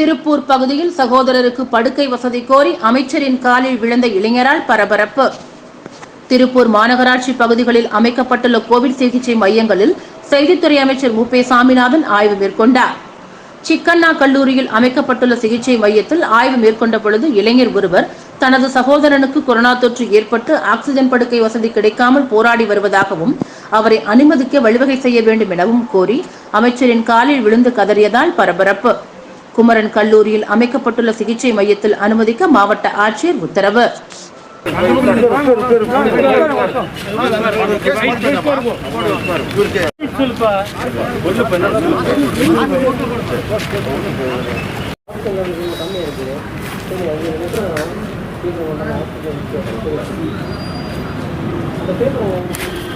திருப்பூர் பகுதியில் சகோதரருக்கு படுக்கை வசதி கோரி அமைச்சரின் காலில் விழுந்த இளைஞரால் பரபரப்பு. திருப்பூர் மாநகராட்சி பகுதிகளில் அமைக்கப்பட்டுள்ள கோவிட் சிகிச்சை மையங்களில் செய்தித்துறை அமைச்சர் மு. பே. சாமிநாதன் ஆய்வு மேற்கொண்டார். சிக்கண்ணா கல்லூரியில் அமைக்கப்பட்டுள்ள சிகிச்சை மையத்தில் ஆய்வு மேற்கொண்ட பொழுது இளைஞர் ஒருவர் தனது சகோதரனுக்கு கொரோனா தொற்று ஏற்பட்டு ஆக்சிஜன் படுக்கை வசதி கிடைக்காமல் போராடி வருவதாகவும் அவரை அனுமதிக்க வழிவகை செய்ய வேண்டும் எனவும் கோரி அமைச்சரின் காலில் விழுந்து கதறியதால் பரபரப்பு. குமரன் கல்லூரியில் அமைக்கப்பட்டுள்ள சிகிச்சை மையத்தில் அனுமதிக்க மாவட்ட ஆட்சியர் உத்தரவு. அந்த பேப்பர்